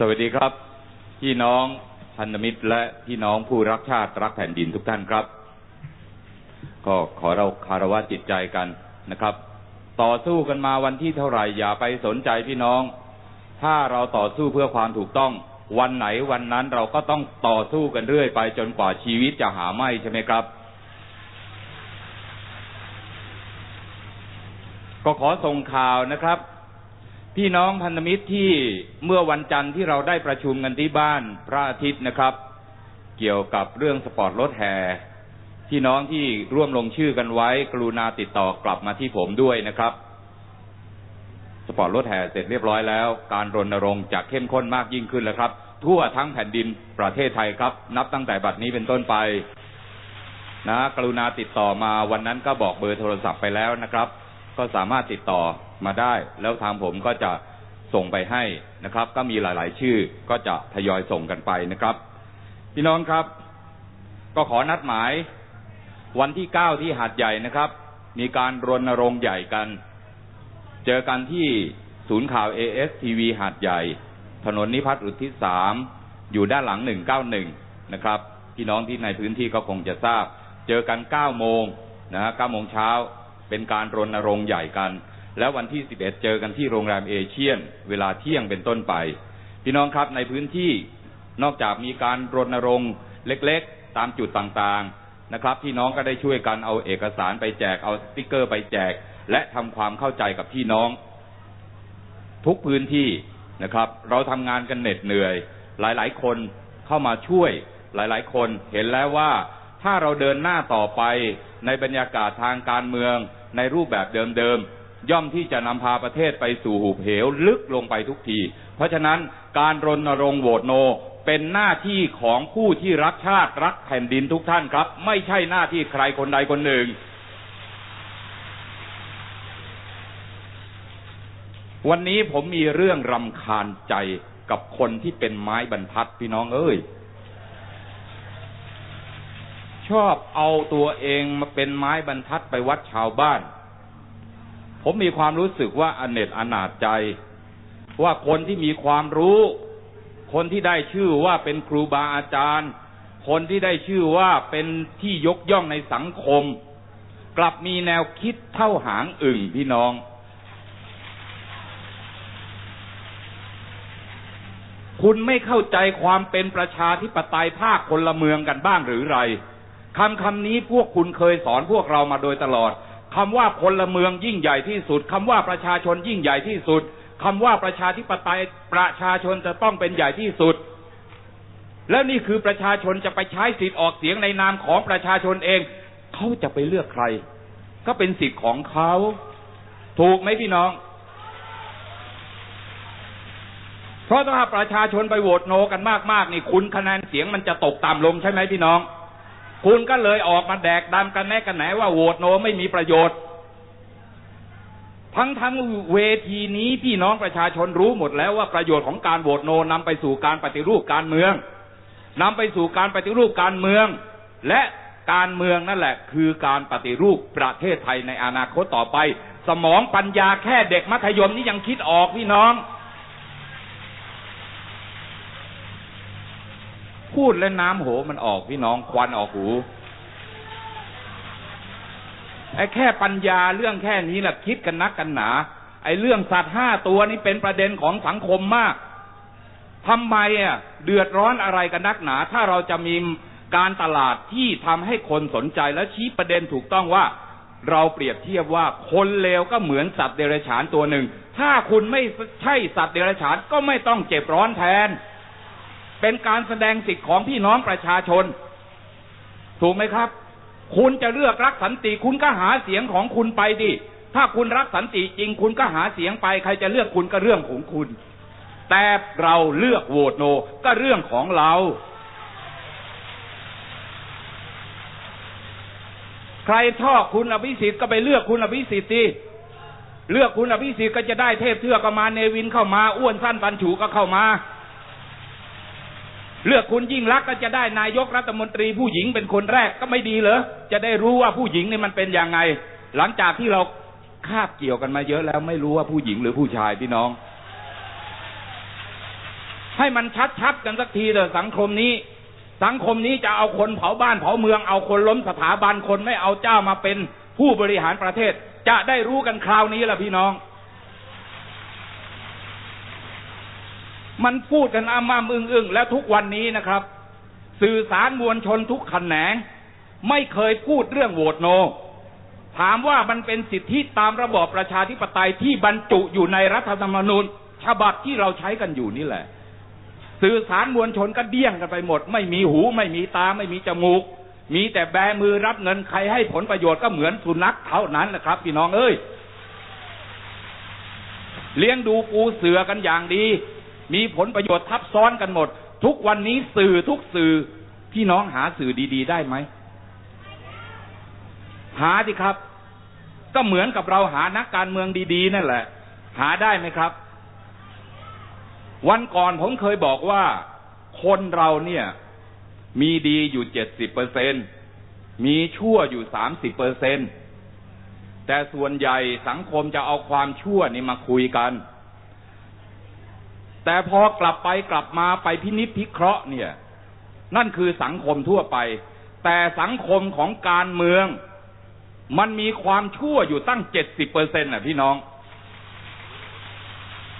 สวัสดีครับ พี่น้องพันธมิตรและพี่น้องผู้รักชาติรักแผ่นดินทุกท่านครับ ก็ขอเราคารวะจิตใจกันนะครับ ต่อสู้กันมาวันที่เท่าไหร่อย่าไปสนใจพี่น้อง ถ้าเราต่อสู้เพื่อความถูกต้อง วันไหนวันนั้นเราก็ต้องต่อสู้กันเรื่อยไปจนกว่าชีวิตจะหาไม่ใช่ไหมครับ ก็ขอส่งข่าวนะครับ พี่น้องพันธมิตรที่เมื่อวันจันทร์ที่เราได้ประชุมกันที่บ้านพระอาทิตย์นะครับ เกี่ยวกับเรื่องสปอร์ตรถแห่พี่น้องที่ร่วมลงชื่อกันไว้ กรุณาติดต่อกลับมาที่ผมด้วยนะครับ สปอร์ตรถแห่เสร็จเรียบร้อยแล้ว การรณรงค์จะเข้มข้นมากยิ่งขึ้นแล้วครับ ทั่วทั้งแผ่นดินประเทศไทยครับ นับตั้งแต่บัดนี้เป็นต้นไป นะ กรุณาติดต่อมาวันนั้นก็บอกเบอร์โทรศัพท์ไปแล้วนะครับ ก็สามารถติดต่อมาได้ แล้วทางผมก็จะส่งไปให้นะครับ ก็มีหลาย ๆ ชื่อก็จะทยอยส่งกันไปนะครับ พี่น้องครับ ก็ขอนัดหมายวันที่เก้าที่หาดใหญ่นะครับ มีการรณรงค์ใหญ่กัน เจอกันที่ศูนย์ข่าว ASTV หาดใหญ่ ถนนนิพัฒน์อุทิศสามอยู่ด้านหลังหนึ่งเก้าหนึ่งนะครับ พี่น้องที่ในพื้นที่ก็คงจะทราบ เจอกันเก้าโมงนะฮะเก้าโมงเช้า เป็นการรณรงค์ใหญ่กัน แล้ววันที่สิบเอ็ดเจอกันที่โรงแรมเอเชียน เวลาเที่ยงเป็นต้นไป พี่น้องครับในพื้นที่นอกจากมีการรณรงค์เล็กๆ ตามจุดต่างๆนะครับพี่น้องก็ได้ช่วยกันเอาเอกสารไปแจกเอาสติกเกอร์ไปแจก และทำความเข้าใจกับพี่น้อง ทุกพื้นที่นะครับ เราทำงานกันเหน็ดเหนื่อย หลายๆ คนเข้ามาช่วยหลายๆ คนเห็นแล้วว่าถ้าเราเดินหน้าต่อไป ในบรรยากาศทางการเมือง ในรูปแบบเดิมๆ ย่อมที่จะนำพาประเทศไปสู่หุบเหวลึกลงไปทุกที เพราะฉะนั้นการรณรงค์โหวตโนเป็นหน้าที่ของผู้ที่รักชาติรักแผ่นดินทุกท่านครับ ไม่ใช่หน้าที่ใครคนใดคนหนึ่ง วันนี้ผมมีเรื่องรำคาญใจกับคนที่เป็นไม้บรรทัดพี่น้องเอ้ย ชอบเอาตัวเองมาเป็นไม้บรรทัดไปวัดชาวบ้าน ผมมีความรู้สึกว่าอเนจอนาจใจ ว่าคนที่มีความรู้ คนที่ได้ชื่อว่าเป็นครูบาอาจารย์ คนที่ได้ชื่อว่าเป็นที่ยกย่องในสังคม กลับมีแนวคิดเท่าหางอึ่งพี่น้อง คุณไม่เข้าใจความเป็นประชาธิปไตยภาคพลเมืองกันบ้างหรือไร คำคำนี้พวกคุณเคยสอนพวกเรามาโดยตลอดคำว่าพลเมืองยิ่งใหญ่ที่สุดคำว่าประชาชนยิ่งใหญ่ที่สุดคำว่าประชาธิปไตยประชาชนจะต้องเป็นใหญ่ที่สุด แล้วนี่คือประชาชนจะไปใช้สิทธิ์ออกเสียงในนามของประชาชนเอง เขาจะไปเลือกใคร ก็เป็นสิทธิ์ของเขา ถูกไหมพี่น้อง เพราะถ้าประชาชนไปโหวตโนกันมากๆนี่คุณคะแนนเสียงมันจะตกต่ำลงใช่ไหมพี่น้อง คุณก็เลยออกมาแดกดำกันแน่กันไหนว่าโหวตโนไม่มีประโยชน์ ทั้งทั้งเวทีนี้พี่น้องประชาชนรู้หมดแล้วว่าประโยชน์ของการโหวตโนนำไปสู่การปฏิรูปการเมืองนำไปสู่การปฏิรูปการเมือง และการเมืองนั่นแหละ คือการปฏิรูปประเทศไทยในอนาคตต่อไป สมองปัญญาแค่เด็กมัธยมนี่ยังคิดออกพี่น้อง พูดและน้ำโหมันออกพี่น้องควันออกหูไอ้แค่ปัญญาเรื่องแค่นี้แหละคิดกันนักกันหนา ไอ้เรื่องสัตว์ห้าตัวนี้เป็นประเด็นของสังคมมากทำไมอะเดือดร้อนอะไรกันนักหนา ถ้าเราจะมีการตลาดที่ทำให้คนสนใจและชี้ประเด็นถูกต้องว่า เราเปรียบเทียบว่าคนเลวก็เหมือนสัตว์เดรัจฉานตัวหนึ่ง ถ้าคุณไม่ใช่สัตว์เดรัจฉานก็ไม่ต้องเจ็บร้อนแทน เป็นการแสดงสิทธิ์ของพี่น้องประชาชน ถูกไหมครับ คุณจะเลือกรักสันติคุณก็หาเสียงของคุณไปดิถ้าคุณรักสันติจริง คุณก็หาเสียงไป ใครจะเลือกคุณก็เรื่องของคุณ แต่เราเลือกโหวตโนก็เรื่องของเรา ใครชอบคุณอภิสิทธิ์ก็ไปเลือกคุณอภิสิทธิ์ดิเลือกคุณอภิสิทธิ์ก็จะได้เทพเทือกมาเนวินเข้ามาอ้วนสั้นปันฉูก็เข้ามา เลือกคุณยิ่งรักก็จะได้นายกรัฐมนตรีผู้หญิงเป็นคนแรกก็ไม่ดีเหรอจะได้รู้ว่าผู้หญิงนี่มันเป็นยังไง หลังจากที่เราคาบเกี่ยวกันมาเยอะแล้วไม่รู้ว่าผู้หญิงหรือผู้ชายพี่น้อง ให้มันชัดๆกันสักทีเถอะสังคมนี้ สังคมนี้จะเอาคนเผาบ้านเผาเมืองเอาคนล้มสถาบันคนไม่เอาเจ้ามาเป็นผู้บริหารประเทศ จะได้รู้กันคราวนี้ล่ะพี่น้อง มันพูดกันอ้ามาอึ้งอึ้งแล้วทุกวันนี้นะครับ สื่อสารมวลชนทุกแขนง ไม่เคยพูดเรื่องโหวตโน ถามว่ามันเป็นสิทธิตามระบอบประชาธิปไตยที่บรรจุอยู่ในรัฐธรรมนูญ ฉบับที่เราใช้กันอยู่นี่แหละ สื่อสารมวลชนก็เดี้ยงกันไปหมด ไม่มีหูไม่มีตาไม่มีจมูก มีแต่แบมือรับเงินใครให้ผลประโยชน์ก็เหมือนสุนัขเท่านั้นแหละครับพี่น้องเอ้ยเลี้ยงดูปูเสือกันอย่างดี มีผลประโยชน์ทับซ้อนกันหมด ทุกวันนี้สื่อทุกสื่อพี่น้องหาสื่อดี ๆ ได้ไหม หาสิครับ ก็เหมือนกับเราหานักการเมืองดีๆ นั่นแหละ หาได้ไหมครับ วันก่อนผมเคยบอกว่า คนเราเนี่ย มีดีอยู่เจ็ดสิบเปอร์เซนมีชั่วอยู่สามสิบเปอร์เซนแต่ส่วนใหญ่สังคมจะเอาความชั่วนี่มาคุยกัน แต่พอกลับไปกลับมาไปพินิจพิเคราะห์เนี่ย นั่นคือสังคมทั่วไป แต่สังคมของการเมือง มันมีความชั่วอยู่ตั้งเจ็ดสิบเปอร์เซ็นต์่ะพี่น้อง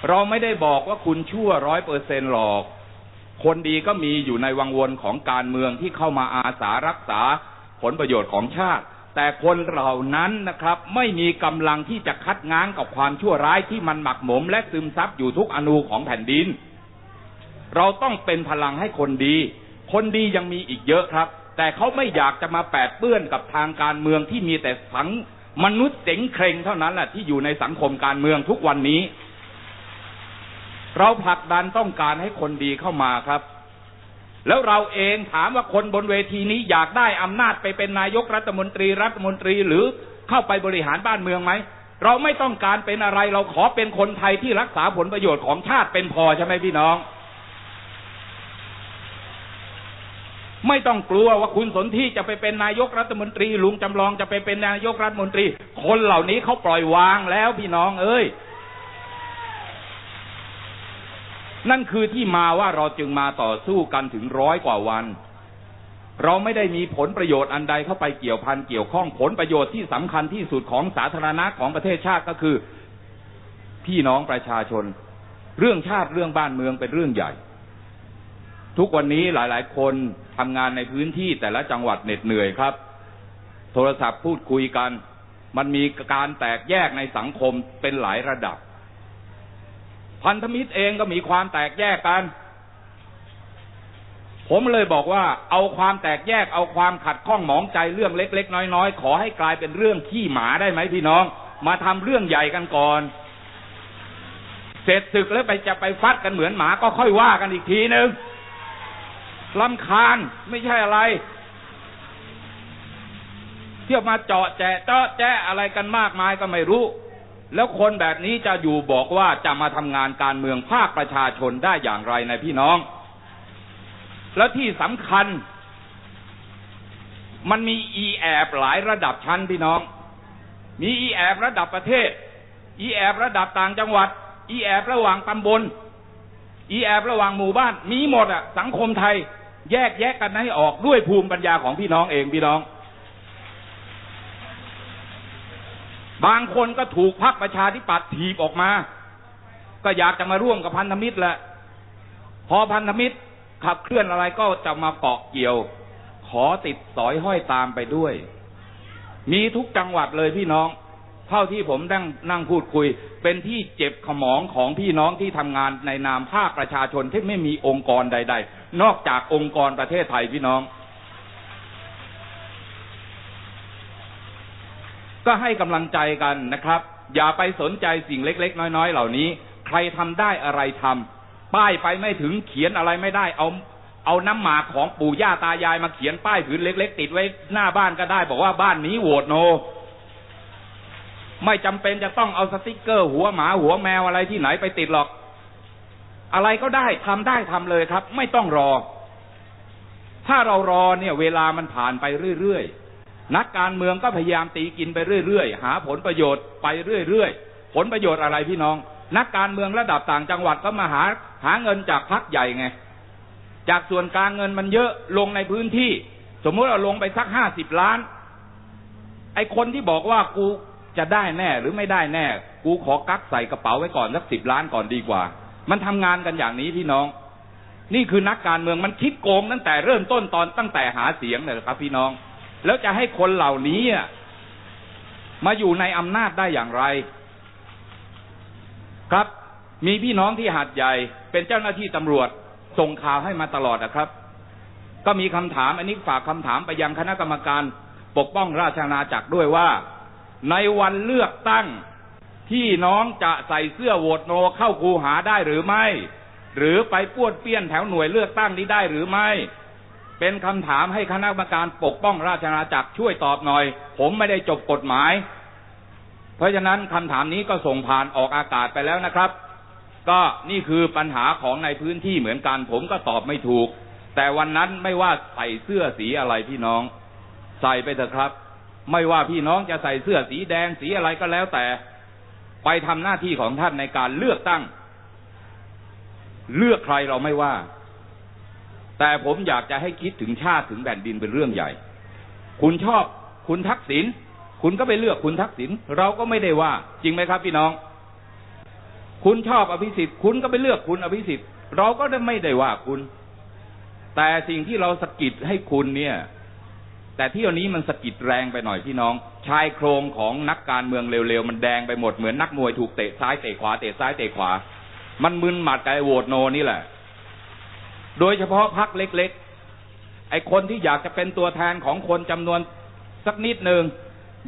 เราไม่ได้บอกว่าคุณชั่วร้อยเปอร์เซ็นต์หรอก คนดีก็มีอยู่ในวังวนของการเมืองที่เข้ามาอาสารักษาผลประโยชน์ของชาติ แต่คนเหล่านั้นนะครับ ไม่มีกำลังที่จะคัดง้างกับความชั่วร้ายที่มันหมักหมม และซึมซับอยู่ทุกอนูของแผ่นดิน เราต้องเป็นพลังให้คนดี คนดียังมีอีกเยอะครับ แต่เขาไม่อยากจะมาแปดเปื้อนกับทางการเมืองที่มีแต่สังมนุษย์เจ๋งเคร่งเท่านั้นแหละที่อยู่ในสังคมการเมืองทุกวันนี้ เราผลักดันต้องการให้คนดีเข้ามาครับ แล้วเราเองถามว่าคนบนเวทีนี้อยากได้อำนาจไปเป็นนายกรัฐมนตรีรัฐมนตรีหรือเข้าไปบริหารบ้านเมืองไหม เราไม่ต้องการเป็นอะไร เราขอเป็นคนไทยที่รักษาผลประโยชน์ของชาติเป็นพอใช่ไหมพี่น้อง ไม่ต้องกลัวว่าคุณสนที่จะไปเป็นนายกรัฐมนตรีลุงจำลองจะไปเป็นนายกรัฐมนตรี คนเหล่านี้เขาปล่อยวางแล้วพี่น้อง เอ้ย นั่นคือที่มาว่าเราจึงมาต่อสู้กันถึงร้อยกว่าวัน เราไม่ได้มีผลประโยชน์อันใดเข้าไปเกี่ยวพันเกี่ยวข้องผลประโยชน์ที่สำคัญที่สุดของสาธารณะของประเทศชาติก็คือ พี่น้องประชาชน เรื่องชาติเรื่องบ้านเมืองเป็นเรื่องใหญ่ ทุกวันนี้หลาย ๆ คนทำงานในพื้นที่แต่ละจังหวัดเหน็ดเหนื่อยครับ โทรศัพท์พูดคุยกัน มันมีการแตกแยกในสังคมเป็นหลายระดับ พันธมิตรเองก็มีความแตกแยกกัน ผมเลยบอกว่า เอาความแตกแยกเอาความขัดข้องหมองใจเรื่องเล็ก ๆ น้อยๆ ขอให้กลายเป็นเรื่องขี้หมาได้ไหมพี่น้อง มาทำเรื่องใหญ่กันก่อน เสร็จศึกแล้วไปจะไปฟัดกันเหมือนหมาก็ค่อยว่ากันอีกทีนึงลำคาญไม่ใช่อะไร เที่ยวมาเจาะแจะเจาะแจะอะไรกันมากมายก็ไม่รู้ แล้วคนแบบนี้จะอยู่บอกว่าจะมาทำงานการเมืองภาคประชาชนได้อย่างไรในพี่น้อง แล้วที่สำคัญ มันมีอีแอบหลายระดับชั้นพี่น้อง มีอีแอบระดับประเทศ อีแอบระดับต่างจังหวัด อีแอบระหว่างตำบล อีแอบระหว่างหมู่บ้าน มีหมดอะสังคมไทยแยกแยกกันให้ออกด้วยภูมิปัญญาของพี่น้องเองพี่น้อง บางคนก็ถูกพักประชาธิปัตย์ถีบออกมา ก็อยากจะมาร่วมกับพันธมิตรแหละ พอพันธมิตรขับเคลื่อนอะไรก็จะมาเกาะเกี่ยว ขอติดสอยห้อยตามไปด้วย มีทุกจังหวัดเลยพี่น้อง เท่าที่ผมนั่งนั่งพูดคุย เป็นที่เจ็บขมองของพี่น้องที่ทำงานในนามภาคประชาชนที่ไม่มีองค์กรใด ๆ นอกจากองค์กรประเทศไทยพี่น้อง ก็ให้กำลังใจกันนะครับ อย่าไปสนใจสิ่งเล็ก ๆ น้อย ๆ เหล่านี้ ใครทำได้อะไรทำป้ายไปไม่ถึงเขียนอะไรไม่ได้เอาเอาน้ำหมากของปู่ย่าตายายมาเขียนป้ายผืนเล็ก ๆ ติดไว้หน้าบ้านก็ได้ บอกว่าบ้านนี้โหวตโน ไม่จำเป็นจะต้องเอาสติกเกอร์ หัวหมาหัวแมวอะไรที่ไหนไปติดหรอก อะไรก็ได้ทำได้ทำเลยครับ ไม่ต้องรอ ถ้าเรารอเนี่ย เวลามันผ่านไปเรื่อยๆ นักการเมืองก็พยายามตีกินไปเรื่อยๆ หาผลประโยชน์ไปเรื่อยๆ ผลประโยชน์อะไรพี่น้อง นักการเมืองระดับต่างจังหวัดก็มาหาหาเงินจากพักใหญ่ไง จากส่วนกลางเงินมันเยอะลงในพื้นที่ สมมุติเราลงไปสักห้าสิบล้าน ไอคนที่บอกว่ากูจะได้แน่หรือไม่ได้แน่ กูขอกักใส่กระเป๋าไว้ก่อนสักสิบล้านก่อนดีกว่า มันทำงานกันอย่างนี้พี่น้อง นี่คือนักการเมืองมันคิดโกงตั้งแต่เริ่มต้นตอนตั้งแต่หาเสียงเลยครับพี่น้อง แล้วจะให้คนเหล่านี้มาอยู่ในอำนาจได้อย่างไร ครับ มีพี่น้องที่หาดใหญ่ เป็นเจ้าหน้าที่ตำรวจส่งข่าวให้มาตลอดนะครับ ก็มีคำถาม อันนี้ฝากคำถามไปยังคณะกรรมการปกป้องราชอาณาจักรด้วยว่า ในวันเลือกตั้งพี่น้องจะใส่เสื้อโหวตโนเข้าคูหาได้หรือไม่ หรือไปป้วนเปี้ยนแถวหน่วยเลือกตั้งนี้ได้หรือไม่ เป็นคำถามให้คณะกรรมการปกป้องราชอาณาจักรช่วยตอบหน่อย ผมไม่ได้จบกฎหมาย เพราะฉะนั้นคำถามนี้ก็ส่งผ่านออกอากาศไปแล้วนะครับ ก็นี่คือปัญหาของในพื้นที่เหมือนกันผมก็ตอบไม่ถูก แต่วันนั้นไม่ว่าใส่เสื้อสีอะไรพี่น้อง ใส่ไปเถอะครับ ไม่ว่าพี่น้องจะใส่เสื้อสีแดงสีอะไรก็แล้วแต่ ไปทำหน้าที่ของท่านในการเลือกตั้ง เลือกใครเราไม่ว่า แต่ผมอยากจะให้คิดถึงชาติถึงแผ่นดินเป็นเรื่องใหญ่ คุณชอบคุณทักษิณคุณก็ไปเลือกคุณทักษิณเราก็ไม่ได้ว่า จริงไหมครับพี่น้อง คุณชอบอภิสิทธิ์คุณก็ไปเลือกคุณอภิสิทธิ์เราก็ไม่ได้ว่าคุณ แต่สิ่งที่เราสะกิดให้คุณเนี่ย แต่ที่วันนี้มันสะกิดแรงไปหน่อยพี่น้อง ชายโครงของนักการเมืองเร็วๆมันแดงไปหมดเหมือนนักมวยถูกเตะซ้ายเตะขวาเตะซ้ายเตะขวา มันมึนหมัดกับไอโหวตโนนี่แหละ โดยเฉพาะพักเล็กๆ ไอ้คนที่อยากจะเป็นตัวแทนของคนจำนวนสักนิดหนึ่ง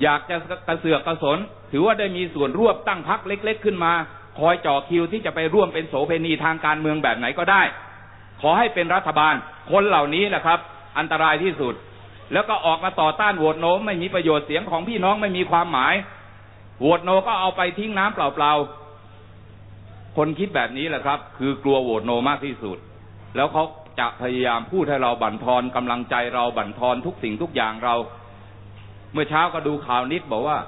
อยากจะกระเสือกกระสน ถือว่าได้มีส่วนร่วมตั้งพักเล็ก ๆ ขึ้นมา คอยจ่อคิวที่จะไปร่วมเป็นโสเภณีทางการเมืองแบบไหนก็ได้ ขอให้เป็นรัฐบาล คนเหล่านี้แหละครับ อันตรายที่สุด แล้วก็ออกมาต่อต้านโหวตโนไม่มีประโยชน์เสียงของพี่น้องไม่มีความหมายโหวตโนก็เอาไปทิ้งน้ำเปล่าๆคนคิดแบบนี้แหละครับ คือกลัวโหวตโนมากที่สุด แล้วเขาจะพยายามพูดให้เราบั่นทอนกำลังใจเราบั่นทอนทุกสิ่งทุกอย่างเรา เมื่อเช้าก็ดูข่าวนิดบอกว่า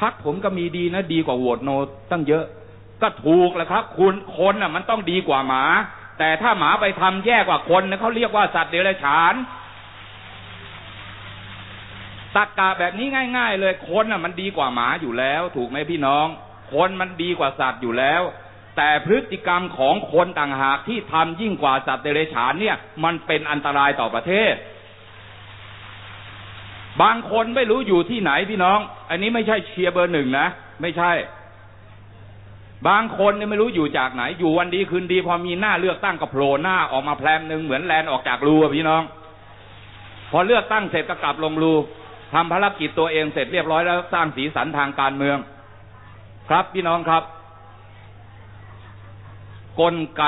พักผมก็มีดีนะดีกว่าโหวตโนตั้งเยอะ ก็ถูกแหละครับ คุณคนน่ะ มันต้องดีกว่าหมา แต่ถ้าหมาไปทำแย่กว่าคนนะเขาเรียกว่าสัตว์เดรัจฉานตักกะแบบนี้ง่าย ๆ เลยคนน่ะ มันดีกว่าหมาอยู่แล้ว ถูกไหมพี่น้อง คนมันดีกว่าสัตว์อยู่แล้ว แต่พฤติกรรมของคนต่างหากที่ทำยิ่งกว่าสัตว์เดรัจฉานเนี่ย มันเป็นอันตรายต่อประเทศ บางคนไม่รู้อยู่ที่ไหนพี่น้อง อันนี้ไม่ใช่เชียร์เบอร์หนึ่งนะ ไม่ใช่ บางคนเนี่ยไม่รู้อยู่จากไหน อยู่วันดีคืนดี พอมีหน้าเลือกตั้งก็โผล่หน้าออกมาแพรมหนึ่งเหมือนแลนออกจากรูอะพี่น้อง พอเลือกตั้งเสร็จก็กลับลงรูทำภารกิจตัวเองเสร็จเรียบร้อยแล้วสร้างสีสันทางการเมือง ครับพี่น้องครับ กลไก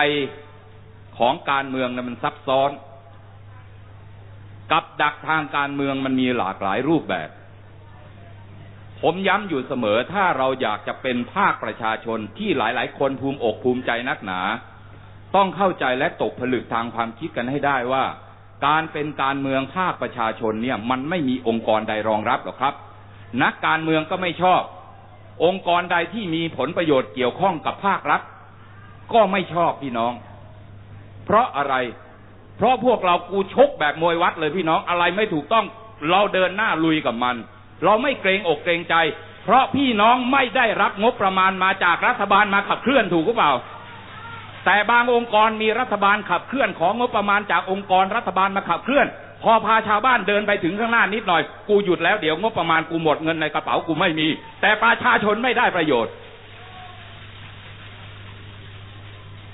ของการเมืองนะมันซับซ้อน กับดักทางการเมืองมันมีหลากหลายรูปแบบ ผมย้ำอยู่เสมอถ้าเราอยากจะเป็นภาคประชาชนที่หลาย ๆ คนภูมิอกภูมิใจนักหนา ต้องเข้าใจและตกผลึกทางความคิดกันให้ได้ว่า การเป็นการเมืองภาคประชาชนเนี่ย มันไม่มีองค์กรใดรองรับหรอกครับ นักการเมืองก็ไม่ชอบ องค์กรใดที่มีผลประโยชน์เกี่ยวข้องกับภาครัฐ ก็ไม่ชอบพี่น้อง เพราะอะไร เพราะพวกเรากูชกแบบมวยวัดเลยพี่น้องอะไรไม่ถูกต้อง เราเดินหน้าลุยกับมัน เราไม่เกรงอกเกรงใจ เพราะพี่น้องไม่ได้รับงบประมาณมาจากรัฐบาลมาขับเคลื่อนถูกหรือเปล่า แต่บางองค์กรมีรัฐบาลขับเคลื่อนของงบประมาณจากองค์กรรัฐบาลมาขับเคลื่อน พอพาชาวบ้านเดินไปถึงข้างหน้านิดหน่อย กูหยุดแล้วเดี๋ยวงบประมาณกูหมดเงินในกระเป๋ากูไม่มี แต่ประชาชนไม่ได้ประโยชน์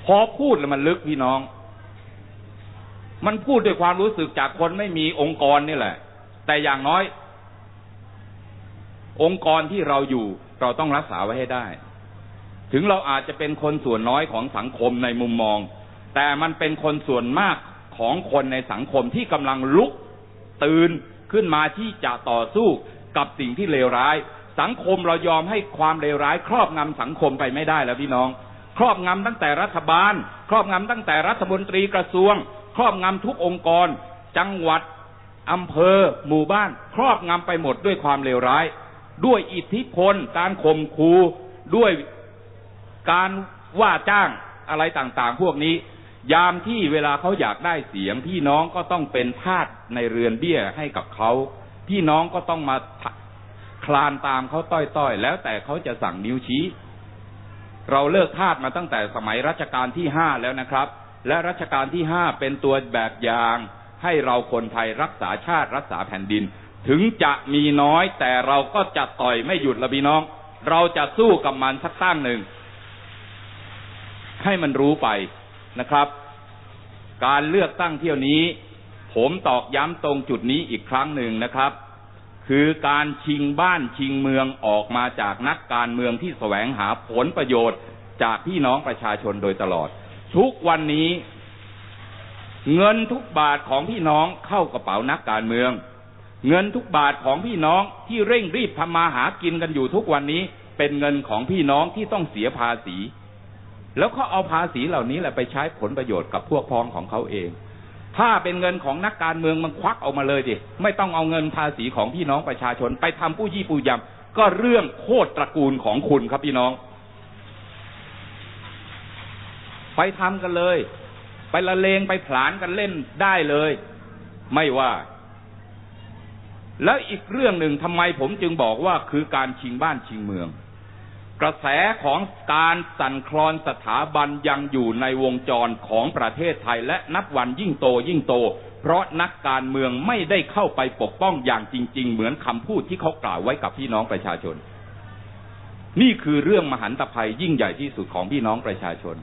พ อพูดแล้วมันลึกพี่น้อง มันพูดด้วยความรู้สึกจากคนไม่มีองค์กรนี่แหละ แต่อย่างน้อย องค์กรที่เราอยู่เราต้องรักษาไว้ให้ได้ ถึงเราอาจจะเป็นคนส่วนน้อยของสังคมในมุมมอง แต่มันเป็นคนส่วนมากของคนในสังคมที่กำลังลุกตื่นขึ้นมาที่จะต่อสู้กับสิ่งที่เลวร้าย สังคมเรายอมให้ความเลวร้าย ครอบงำสังคมไปไม่ได้แล้วพี่น้อง ครอบงำตั้งแต่รัฐบาล ครอบงำตั้งแต่รัฐมนตรีกระทรวง ครอบงำทุกองค์กร จังหวัดอำเภอ หมู่บ้าน ครอบงำไปหมดด้วยความเลวร้าย ด้วยอิทธิพล การข่มขู่ด้วยการว่าจ้างอะไรต่างๆ พวกนี้ ยามที่เวลาเขาอยากได้เสียง พี่น้องก็ต้องเป็นทาสในเรือนเบี้ยให้กับเขาพี่น้องก็ต้องมาคลานตามเขาต้อยๆ แล้วแต่เขาจะสั่งนิ้วชี้ เราเลิกทาสมาตั้งแต่สมัยรัชกาลที่ห้าแล้วนะครับ และรัชกาลที่ห้าเป็นตัวแบบอย่างให้เราคนไทยรักษาชาติรักษาแผ่นดิน ถึงจะมีน้อยแต่เราก็จะต่อยไม่หยุดละพี่น้อง เราจะสู้กับมันสักตั้งหนึ่ง ให้มันรู้ไปนะครับ การเลือกตั้งเที่ยวนี้ ผมตอกย้ำตรงจุดนี้อีกครั้งหนึ่งนะครับ คือการชิงบ้านชิงเมืองออกมาจากนักการเมืองที่แสวงหาผลประโยชน์จากพี่น้องประชาชนโดยตลอด ทุกวันนี้ เงินทุกบาทของพี่น้องเข้ากระเป๋านักการเมือง เงินทุกบาทของพี่น้องที่เร่งรีบทำมาหากินกันอยู่ทุกวันนี้เป็นเงินของพี่น้องที่ต้องเสียภาษี แล้วเขาเอาภาษีเหล่านี้แหละไปใช้ผลประโยชน์กับพวกพ้องของเขาเอง ถ้าเป็นเงินของนักการเมืองมันควักออกมาเลยดิไม่ต้องเอาเงินภาษีของพี่น้องประชาชน ไปทำผู้ยี่ปูยำก็เรื่องโคตรตระกูลของคุณครับพี่น้อง ไปทำกันเลย ไปละเลงไปผลานกันเล่นได้เลย ไม่ว่า แล้วอีกเรื่องหนึ่งทำไมผมจึงบอกว่าคือการชิงบ้านชิงเมือง กระแสของการสั่นคลอนสถาบันยังอยู่ในวงจรของประเทศไทยและนับวันยิ่งโตยิ่งโต เพราะนักการเมืองไม่ได้เข้าไปปกป้องอย่างจริง ๆ เหมือนคำพูดที่เขากล่าวไว้กับพี่น้องประชาชน นี่คือเรื่องมหันตภัยยิ่งใหญ่ที่สุดของพี่น้องประชาชน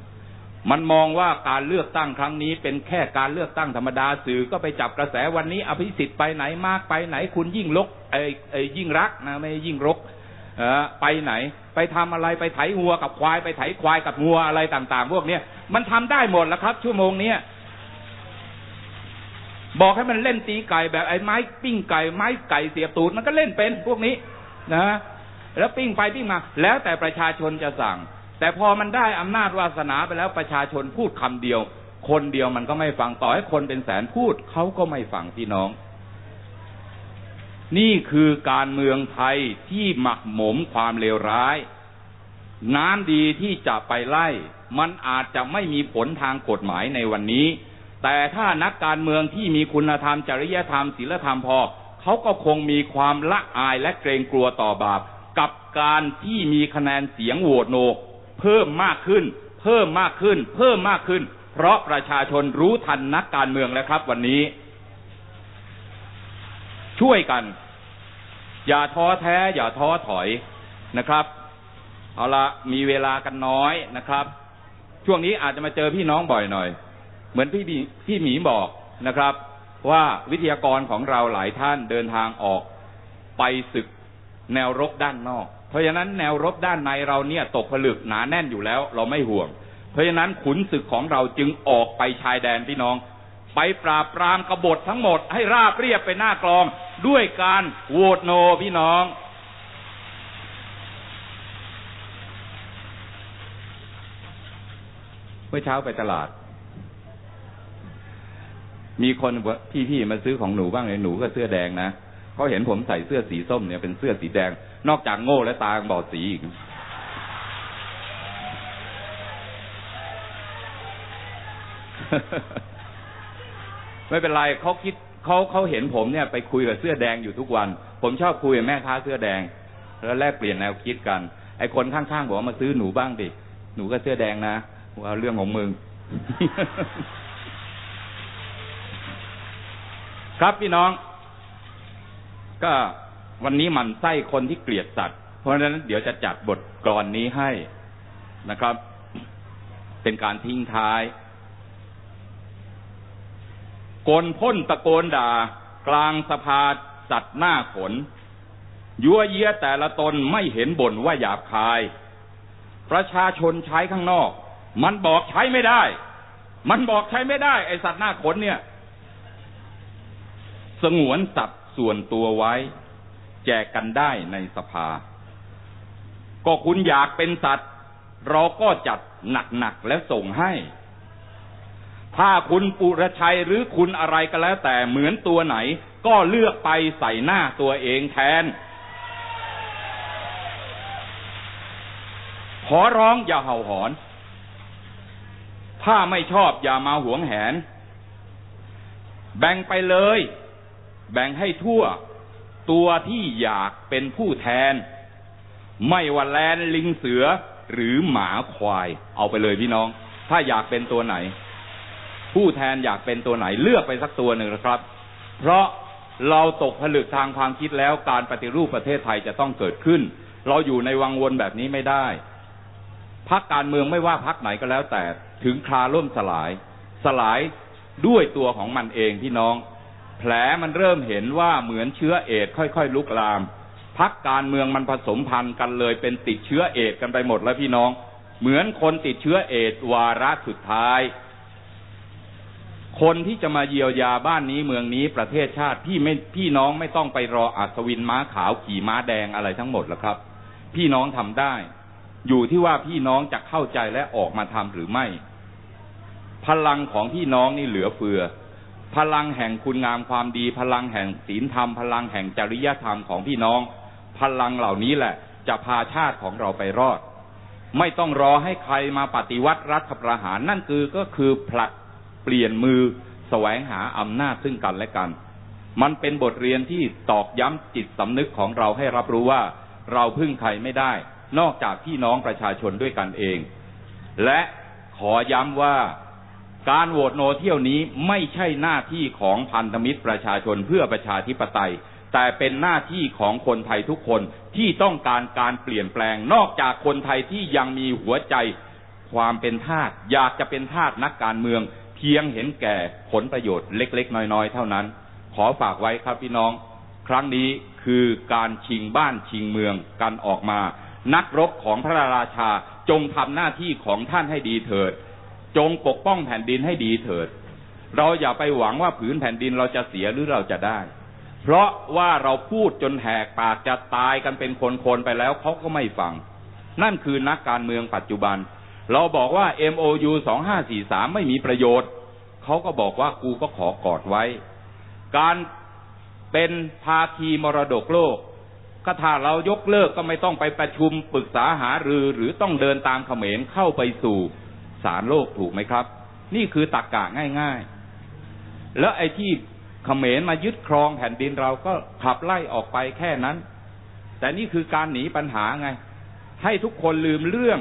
มันมองว่าการเลือกตั้งครั้งนี้เป็นแค่การเลือกตั้งธรรมดาสื่อก็ไปจับกระแสวันนี้อภิสิทธิ์ไปไหนมากไปไหนคุณยิ่งลกไอ้ไอ้ยิ่งรักนะไม่ยิ่งรก เออไปไหน ไปทำอะไรไปไถงัวกับควายไปไถควายกับงัวอะไรต่าง ๆ พวกเนี้ยมันทำได้หมดแล้วครับ ชั่วโมงเนี้ยบอกให้มันเล่นตีไก่แบบไอ้ไม้ปิ้งไก่ไม้ไก่เสียบตูดมันก็เล่นเป็นพวกนี้นะแล้วปิ้งไปปิ้งมา แล้วแต่ประชาชนจะสั่ง แต่พอมันได้อำนาจวาสนาไปแล้วประชาชนพูดคำเดียว คนเดียวมันก็ไม่ฟังต่อให้คนเป็นแสนพูดเขาก็ไม่ฟังพี่น้อง นี่คือการเมืองไทยที่หมักหมมความเลวร้าย น้ำดีที่จะไปไล่ มันอาจจะไม่มีผลทางกฎหมายในวันนี้ แต่ถ้านักการเมืองที่มีคุณธรรมจริยธรรมศีลธรรมพอเขาก็คงมีความละอายและเกรงกลัวต่อบาป กับการที่มีคะแนนเสียงโหวตโน เพิ่มมากขึ้น เพิ่มมากขึ้น เพิ่มมากขึ้น เพราะประชาชนรู้ทันนักการเมืองแล้วครับ วันนี้ ช่วยกัน อย่าท้อแท้ อย่าท้อถอยนะครับ เอาละมีเวลากันน้อยนะครับ ช่วงนี้อาจจะมาเจอพี่น้องบ่อยหน่อย เหมือนพี่พี่หมีบอกนะครับ ว่าวิทยากรของเราหลายท่านเดินทางออกไปศึกแนวรบด้านนอก เพราะฉะนั้นแนวรบด้านในเราเนี่ยตกผลึกหนาแน่นอยู่แล้ว เราไม่ห่วง เพราะฉะนั้นขุนศึกของเราจึงออกไปชายแดนพี่น้อง ไปปราบปรามกบฏทั้งหมดให้ราบเรียบไปหน้ากลอง ด้วยการโหวตโนพี่น้อง เมื่อเช้าไปตลาด มีคนพี่ๆมาซื้อของหนูบ้างเลยหนูก็เสื้อแดงนะเขาเห็นผมใส่เสื้อสีส้มเนี่ยเป็นเสื้อสีแดง นอกจากโง่และตาบอดสีอีก ไม่เป็นไรเขาคิดเขาเขาเห็นผมเนี่ยไปคุยกับเสื้อแดงอยู่ทุกวัน ผมชอบคุยกับแม่ค้าเสื้อแดง แล้วแลกเปลี่ยนแนวคิดกัน ไอ้คนข้างๆบอกว่ามาซื้อหนูบ้างดิ หนูก็เสื้อแดงนะว่าเรื่องของมึง ครับพี่น้อง ก็วันนี้มันไส้คนที่เกลียดสัตว์ เพราะฉะนั้นเดี๋ยวจะจัดบทกลอนนี้ให้นะครับ เป็นการทิ้งท้าย กนพ่นตะโกนด่า กลางสภาสัตว์หน้าขน ยัวเยียแต่ละตนไม่เห็นบ่นว่าหยาบคาย ประชาชนใช้ข้างนอก มันบอกใช้ไม่ได้ มันบอกใช้ไม่ได้ ไอสัตว์หน้าขนเนี่ย สงวนสัตว์ส่วนตัวไว้ แจกกันได้ในสภา ก็คุณอยากเป็นสัตว์ เราก็จัดหนักๆและส่งให้ ถ้าคุณปุรชัยหรือคุณอะไรก็แล้ว แต่เหมือนตัวไหน ก็เลือกไปใส่หน้าตัวเองแทน ขอร้องอย่าเห่าหอน ถ้าไม่ชอบอย่ามาหวงแหน แบ่งไปเลย แบ่งให้ทั่ว ตัวที่อยากเป็นผู้แทน ไม่ว่าแลนลิงเสือหรือหมาควาย เอาไปเลยพี่น้อง ถ้าอยากเป็นตัวไหน ผู้แทนอยากเป็นตัวไหนเลือกไปสักตัวหนึ่งนะครับ เพราะเราตกผลึกทางความคิดแล้วการปฏิรูปประเทศไทยจะต้องเกิดขึ้น เราอยู่ในวังวนแบบนี้ไม่ได้พักการเมืองไม่ว่าพักไหนก็แล้วแต่ถึงคราล่มสลาย สลายด้วยตัวของมันเองพี่น้อง แผลมันเริ่มเห็นว่าเหมือนเชื้อเอดค่อยๆลุกลามพักการเมืองมันผสมพันธุ์กันเลยเป็นติดเชื้อเอดกันไปหมดแล้วพี่น้อง เหมือนคนติดเชื้อเอดวาระสุดท้าย คนที่จะมาเยียวยาบ้านนี้เมืองนี้ประเทศชาติพี่ไม่พี่น้องไม่ต้องไปรออัศวินม้าขาวขี่ม้าแดงอะไรทั้งหมดแล้วครับ พี่น้องทำได้ อยู่ที่ว่าพี่น้องจะเข้าใจและออกมาทำหรือไม่ พลังของพี่น้องนี่เหลือเฟือ พลังแห่งคุณงามความดี พลังแห่งศีลธรรม พลังแห่งจริยธรรมของพี่น้อง พลังเหล่านี้แหละ จะพาชาติของเราไปรอด ไม่ต้องรอให้ใครมาปฏิวัติรัฐประหารนั่นคือก็คือผลัดเปลี่ยนมือแสวงหาอำนาจซึ่งกันและกัน มันเป็นบทเรียนที่ตอกย้ำจิตสำนึกของเราให้รับรู้ว่า เราพึ่งใครไม่ได้ นอกจากพี่น้องประชาชนด้วยกันเอง และขอย้ำว่าการโหวตโนเที่ยวนี้ไม่ใช่หน้าที่ของพันธมิตรประชาชนเพื่อประชาธิปไตย แต่เป็นหน้าที่ของคนไทยทุกคนที่ต้องการการเปลี่ยนแปลง นอกจากคนไทยที่ยังมีหัวใจ ความเป็นทาสอยากจะเป็นทาสนักการเมือง เพียงเห็นแก่ผลประโยชน์เล็ก ๆ น้อย ๆ เท่านั้น ขอฝากไว้ครับพี่น้อง ครั้งนี้คือการชิงบ้านชิงเมืองกันออกมา นักรบของพระราชาจงทำหน้าที่ของท่านให้ดีเถิด จงปกป้องแผ่นดินให้ดีเถิด เราอย่าไปหวังว่าผืนแผ่นดินเราจะเสียหรือเราจะได้ เพราะว่าเราพูดจนแหกปากจะตายกันเป็นคนๆไปแล้วเขาก็ไม่ฟัง นั่นคือนักการเมืองปัจจุบัน เราบอกว่า MOU 2543ไม่มีประโยชน์ เขาก็บอกว่ากูก็ขอกอดไว้ การเป็นภาคีมรดกโลก ก็ถ้าเรายกเลิกก็ไม่ต้องไปประชุมปรึกษาหารือหรือต้องเดินตามเขมรเข้าไปสู่ศาลโลกถูกไหมครับ นี่คือตักกะง่ายๆ แล้วไอ้ที่เขมรมายึดครองแผ่นดินเราก็ขับไล่ออกไปแค่นั้น แต่นี่คือการหนีปัญหาไง ให้ทุกคนลืมเรื่อง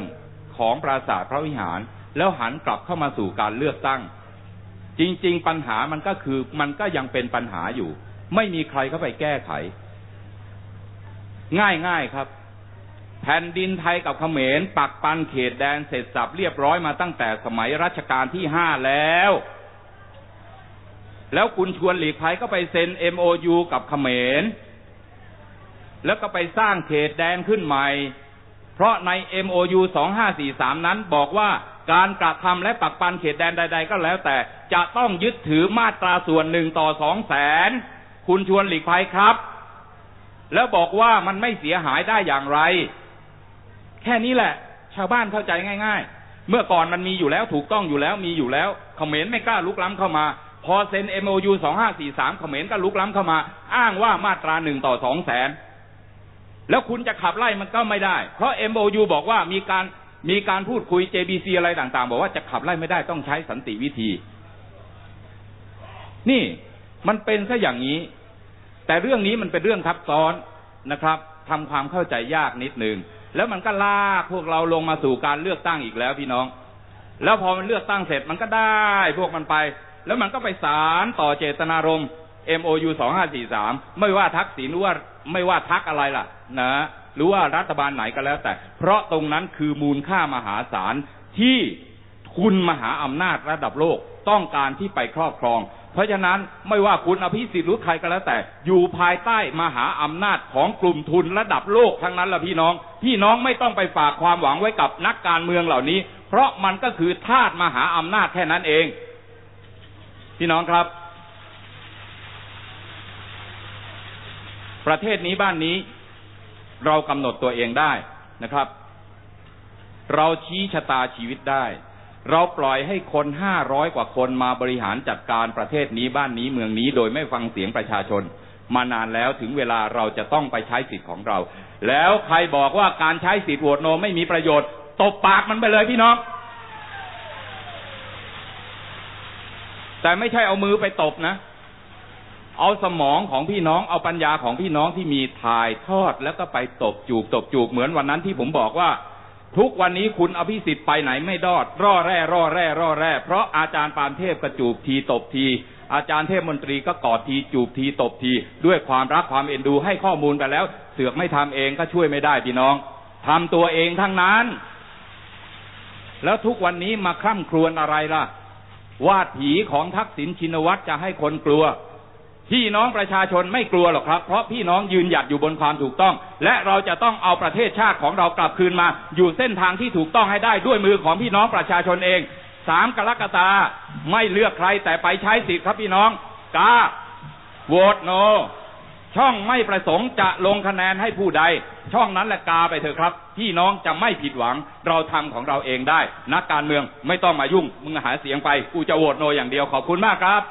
ของปราสาทพระวิหาร แล้วหันกลับเข้ามาสู่การเลือกตั้ง จริง ๆ ปัญหามันก็คือมันก็ยังเป็นปัญหาอยู่ ไม่มีใครเข้าไปแก้ไข ง่ายๆครับ แผ่นดินไทยกับเขมรปักปันเขตแดนเสร็จสับเรียบร้อยมาตั้งแต่สมัยรัชกาลที่ห้าแล้วแล้วคุณชวนหลีกภัยก็ไปเซ็น MOU กับเขมร แล้วก็ไปสร้างเขตแดนขึ้นใหม่ เพราะใน MOU 2543 นั้นบอกว่าการกระทำและปักปันเขตแดนใด ๆ ก็แล้วแต่จะต้องยึดถือมาตราส่วนหนึ่งต่อสองแสนคุณชวนหลีกภัยครับ แล้วบอกว่ามันไม่เสียหายได้อย่างไร แค่นี้แหละ ชาวบ้านเข้าใจง่าย ๆ เมื่อก่อนมันมีอยู่แล้วถูกต้องอยู่แล้วมีอยู่แล้วเขมรไม่กล้าลุกล้ำเข้ามา พอเซ็น MOU 2543เขมรก็ลุกล้ำเข้ามา อ้างว่ามาตราหนึ่งต่อสองแสน แล้วคุณจะขับไล่มันก็ไม่ได้ เพราะ MOU บอกว่ามีการมีการพูดคุย JBC อะไรต่างๆ บอกว่าจะขับไล่ไม่ได้ต้องใช้สันติวิธี นี่มันเป็นซะอย่างนี้ แต่เรื่องนี้มันเป็นเรื่องทับซ้อนนะครับทำความเข้าใจยากนิดนึงแล้วมันก็ลากพวกเราลงมาสู่การเลือกตั้งอีกแล้วพี่น้อง แล้วพอมันเลือกตั้งเสร็จมันก็ได้พวกมันไป แล้วมันก็ไปสารต่อเจตนารมณ์ MOU 2543ไม่ว่าทักษิณหรือว่าไม่ว่าทักอะไรล่ะ นะหรือว่ารัฐบาลไหนก็แล้วแต่ เพราะตรงนั้นคือมูลค่ามหาศาลที่คุณมหาอำนาจระดับโลกต้องการที่ไปครอบครอง เพราะฉะนั้นไม่ว่าคุณอภิสิทธิ์หรือใครก็แล้วแต่ อยู่ภายใต้มหาอำนาจของกลุ่มทุนระดับโลกทั้งนั้นละพี่น้อง พี่น้องไม่ต้องไปฝากความหวังไว้กับนักการเมืองเหล่านี้ เพราะมันก็คือทาสมหาอำนาจแค่นั้นเอง พี่น้องครับ ประเทศนี้บ้านนี้เรากำหนดตัวเองได้นะครับ เราชี้ชะตาชีวิตได้ เราปล่อยให้คนห้าร้อยกว่าคนมาบริหารจัดการประเทศนี้บ้านนี้เมืองนี้โดยไม่ฟังเสียงประชาชน มานานแล้วถึงเวลาเราจะต้องไปใช้สิทธิ์ของเรา แล้วใครบอกว่าการใช้สิทธิ์โหวตโนไม่มีประโยชน์ตบปากมันไปเลยพี่น้องแต่ไม่ใช่เอามือไปตบนะ เอาสมองของพี่น้องเอาปัญญาของพี่น้องที่มีถ่ายทอดแล้วก็ไปตบจูบตบจูบเหมือนวันนั้นที่ผมบอกว่า ทุกวันนี้คุณอภิสิทธิ์ไปไหนไม่ดอด ร่อแร่ร่อแร่ร่อแร่เพราะอาจารย์ปานเทพก็จูบทีตบที อาจารย์เทพมนตรีก็กอดทีจูบทีตบที ด้วยความรักความเอ็นดูให้ข้อมูลไปแล้ว เสือกไม่ทำเองก็ช่วยไม่ได้พี่น้องทำตัวเองทั้งนั้น แล้วทุกวันนี้มาคร่ำครวญอะไรล่ะ วาดผีของทักษิณชินวัตรจะให้คนกลัว พี่น้องประชาชนไม่กลัวหรอกครับ เพราะพี่น้องยืนหยัดอยู่บนความถูกต้อง และเราจะต้องเอาประเทศชาติของเรากลับคืนมา อยู่เส้นทางที่ถูกต้องให้ได้ด้วยมือของพี่น้องประชาชนเองสามกรกฎาไม่เลือกใครแต่ไปใช้สิทธิ์ครับพี่น้องกาโหวตโน ช่องไม่ประสงค์จะลงคะแนนให้ผู้ใด ช่องนั้นแหละกาไปเถอะครับ พี่น้องจะไม่ผิดหวัง เราทำของเราเองได้ นักการเมืองไม่ต้องมายุ่งมึงหาเสียงไปกูจะโหวตโนอย่างเดียวขอบคุณมากครับ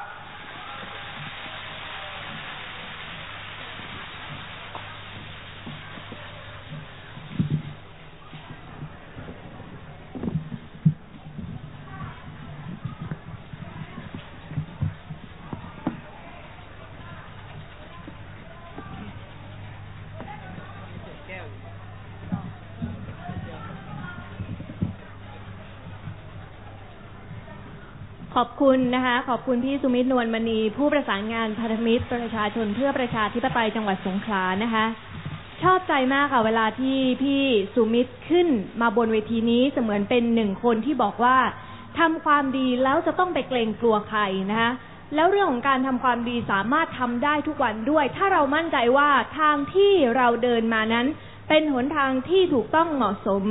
ขอบคุณนะคะ ขอบคุณพี่สุมิตรนวลมณี ผู้ประสานงานพันธมิตรประชาชนเพื่อประชาธิปไตยจังหวัดสงขลานะคะ ชอบใจมากค่ะเวลาที่พี่สุมิตรขึ้นมาบนเวทีนี้เสมือนเป็นหนึ่งคนที่บอกว่าทำความดีแล้วจะต้องไปเกรงกลัวใครนะคะแล้วเรื่องของการทำความดีสามารถทำได้ทุกวันด้วย ถ้าเรามั่นใจว่าทางที่เราเดินมานั้น เป็นหนทางที่ถูกต้องเหมาะสม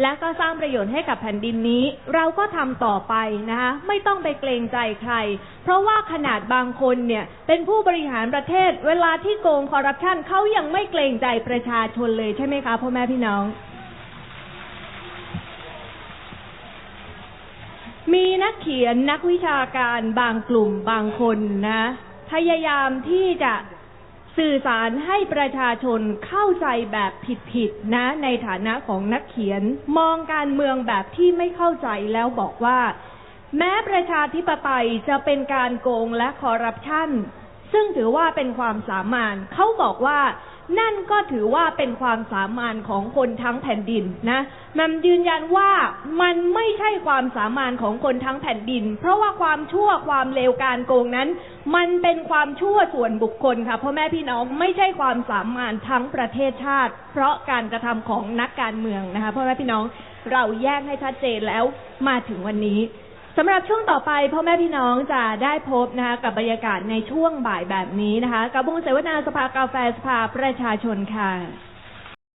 และก็สร้างประโยชน์ให้กับแผ่นดินนี้ เราก็ทำต่อไปนะคะไม่ต้องไปเกรงใจใคร เพราะว่าขนาดบางคนเนี่ยเป็นผู้บริหารประเทศ เวลาที่โกงคอร์รัปชันเขายังไม่เกรงใจประชาชนเลยใช่ไหมคะพ่อแม่พี่น้อง มีนักเขียนนักวิชาการบางกลุ่มบางคนนะพยายามที่จะ สื่อสารให้ประชาชนเข้าใจแบบผิดๆนะในฐานะของนักเขียนมองการเมืองแบบที่ไม่เข้าใจแล้วบอกว่า แม้ประชาธิปไตยจะเป็นการโกงและคอร์รัปชันซึ่งถือว่าเป็นความสามานเขาบอกว่า นั่นก็ถือว่าเป็นความสามารถของคนทั้งแผ่นดินนะมันยืนยันว่ามันไม่ใช่ความสามารถของคนทั้งแผ่นดิน เพราะว่าความชั่วความเลวการโกงนั้น มันเป็นความชั่วส่วนบุคคลค่ะพ่อแม่พี่น้องไม่ใช่ความสามารถทั้งประเทศชาติ เพราะการกระทำของนักการเมืองนะคะพ่อแม่พี่น้องเราแยกให้ชัดเจนแล้วมาถึงวันนี้ สำหรับช่วงต่อไปพ่อแม่พี่น้องจะได้พบนะคะกับบรรยากาศในช่วงบ่ายแบบนี้นะคะ กับวงเสวนาสภากาแฟสภาประชาชนค่ะ